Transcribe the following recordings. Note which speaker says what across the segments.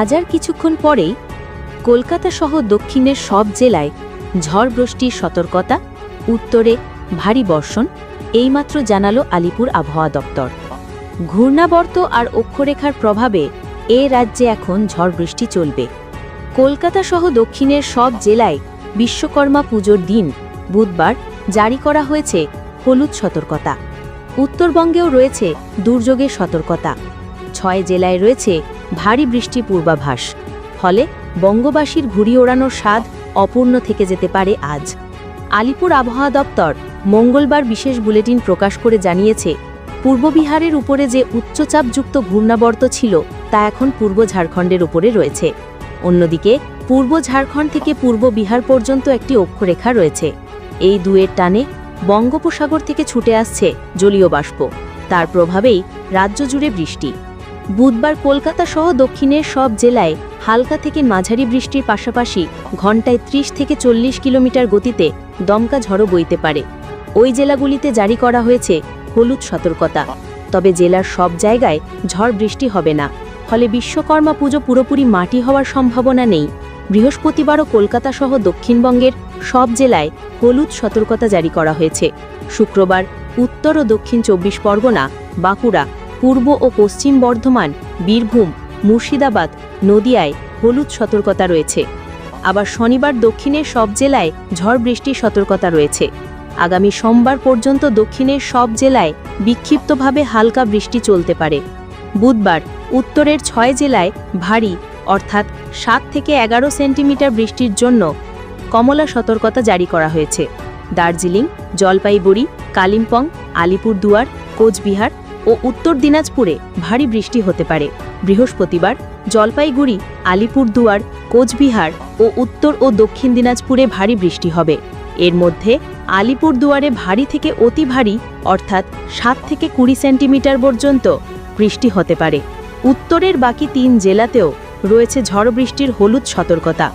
Speaker 1: আজ আর কিছুক্ষণ পরেই কলকাতা সহ দক্ষিণের সব জেলায় ঝড় বৃষ্টির সতর্কতা, উত্তরে ভারী বর্ষণ, এইমাত্র জানালো আলিপুর আবহাওয়া দপ্তর। ঘূর্ণাবর্ত আর অক্ষরেখার প্রভাবে এ রাজ্যে এখন ঝড় বৃষ্টি চলবে। কলকাতা সহ দক্ষিণের সব জেলায় বিশ্বকর্মা পুজোর দিন, বুধবার, জারি করা হয়েছে হলুদ সতর্কতা। উত্তরবঙ্গেও রয়েছে দুর্যোগের সতর্কতা। ছয় জেলায় রয়েছে ভারী বৃষ্টি পূর্বাভাস, ফলে বঙ্গবাসীর ঘুড়ি ওড়ানোর স্বাদ অপূর্ণ থেকে যেতে পারে আজ। আলিপুর আবহাওয়া দপ্তর মঙ্গলবার বিশেষ বুলেটিন প্রকাশ করে জানিয়েছে, পূর্ব বিহারের উপরে যে উচ্চচাপযুক্ত ঘূর্ণাবর্ত ছিল, তা এখন পূর্ব ঝাড়খণ্ডের উপরে রয়েছে। অন্যদিকে, পূর্ব ঝাড়খণ্ড থেকে পূর্ব বিহার পর্যন্ত একটি অক্ষরেখা রয়েছে। এই দুয়ের টানে বঙ্গোপসাগর থেকে ছুটে আসছে জলীয় বাষ্প তার প্রভাবেই রাজ্য জুড়ে বৃষ্টি। বুধবার কলকাতা সহ দক্ষিণের সব জেলায় হালকা থেকে মাঝারি বৃষ্টির পাশাপাশি ঘন্টায় ৩০ থেকে চল্লিশ কিলোমিটার গতিতে দমকা ঝড়ো বইতে পারে। ওই জেলাগুলিতে জারি করা হয়েছে হলুদ সতর্কতা। তবে জেলার সব জায়গায় ঝড় বৃষ্টি হবে না। ফলে বিশ্বকর্মা পুজো পুরোপুরি মাটি হওয়ার সম্ভাবনা নেই। বৃহস্পতিবারও কলকাতা সহ দক্ষিণবঙ্গের সব জেলায় হলুদ সতর্কতা জারি করা হয়েছে। শুক্রবার উত্তর ও দক্ষিণ চব্বিশ পরগনা, বাঁকুড়া পূর্ব ও পশ্চিম বর্ধমান, বীরভূম, মুর্শিদাবাদ, নদিয়ায় হলুদ সতর্কতা রয়েছে। আবার শনিবার দক্ষিণের সব জেলায় ঝড় বৃষ্টির সতর্কতা রয়েছে। আগামী সোমবার পর্যন্ত দক্ষিণের সব জেলায় বিক্ষিপ্তভাবে হালকা বৃষ্টি চলতে পারে। বুধবার উত্তরের ছয় জেলায় ভারী, অর্থাৎ সাত থেকে এগারো সেন্টিমিটার বৃষ্টির জন্য কমলা সতর্কতা জারি করা হয়েছে। দার্জিলিং, জলপাইগুড়ি, কালিম্পং, আলিপুরদুয়ার, কোচবিহার ও উত্তর দিনাজপুরে ভারী বৃষ্টি হতে পারে। বৃহস্পতিবার জলপাইগুড়ি, আলিপুরদুয়ার, কোচবিহার ও উত্তর ও দক্ষিণ দিনাজপুরে ভারী বৃষ্টি হবে। এর মধ্যে আলিপুরদুয়ারে ভারী থেকে অতি ভারী, অর্থাৎ সাত থেকে কুড়ি সেন্টিমিটার পর্যন্ত বৃষ্টি হতে পারে। উত্তরের বাকি তিন জেলাতেও রয়েছে ঝড় বৃষ্টির হলুদ সতর্কতা।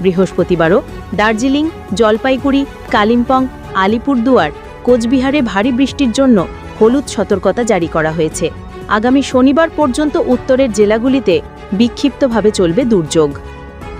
Speaker 1: বৃহস্পতিবারও দার্জিলিং, জলপাইগুড়ি, কালিম্পং, আলিপুরদুয়ার, কোচবিহারে ভারী বৃষ্টির জন্য হলুদ সতর্কতা জারি করা হয়েছে। আগামী শনিবার পর্যন্ত উত্তরের জেলাগুলিতে বিক্ষিপ্তভাবে চলবে দুর্যোগ।